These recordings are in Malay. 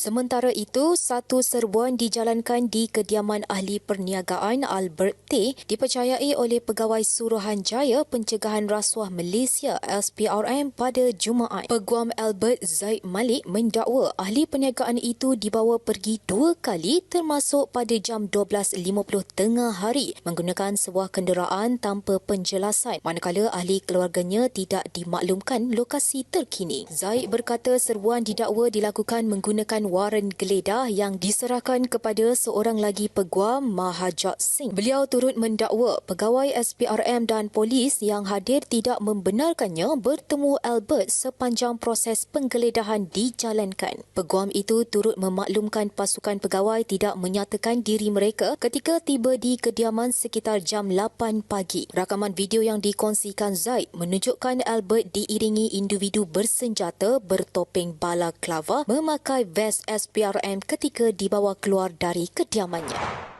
Sementara itu, satu serbuan dijalankan di kediaman ahli perniagaan Albert T dipercayai oleh Pegawai Suruhanjaya Pencegahan Rasuah Malaysia SPRM pada Jumaat. Peguam Albert Zaid Malik mendakwa ahli perniagaan itu dibawa pergi dua kali termasuk pada jam 12.50 tengah hari menggunakan sebuah kenderaan tanpa penjelasan manakala ahli keluarganya tidak dimaklumkan lokasi terkini. Zaid berkata serbuan didakwa dilakukan menggunakan waran geledah yang diserahkan kepada seorang lagi peguam Mahajat Singh. Beliau turut mendakwa pegawai SPRM dan polis yang hadir tidak membenarkannya bertemu Albert sepanjang proses penggeledahan dijalankan. Peguam itu turut memaklumkan pasukan pegawai tidak menyatakan diri mereka ketika tiba di kediaman sekitar jam 8 pagi. Rakaman video yang dikongsikan Zaid menunjukkan Albert diiringi individu bersenjata bertopeng bala klava memakai vest SPRM ketika dibawa keluar dari kediamannya.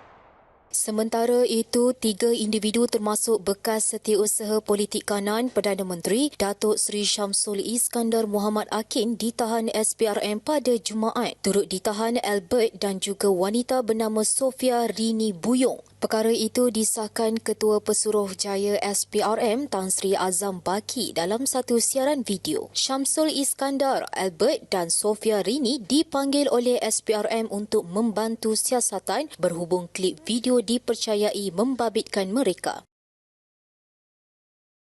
Sementara itu, tiga individu termasuk bekas setiausaha politik kanan Perdana Menteri Datuk Seri Syamsul Iskandar Muhammad Akin ditahan SPRM pada Jumaat. Turut ditahan Albert dan juga wanita bernama Sofia Rini Buyong. Perkara itu disahkan Ketua Pesuruhjaya SPRM Tan Sri Azam Baki dalam satu siaran video. Syamsul Iskandar, Albert dan Sofia Rini dipanggil oleh SPRM untuk membantu siasatan berhubung klip video dipercayai membabitkan mereka.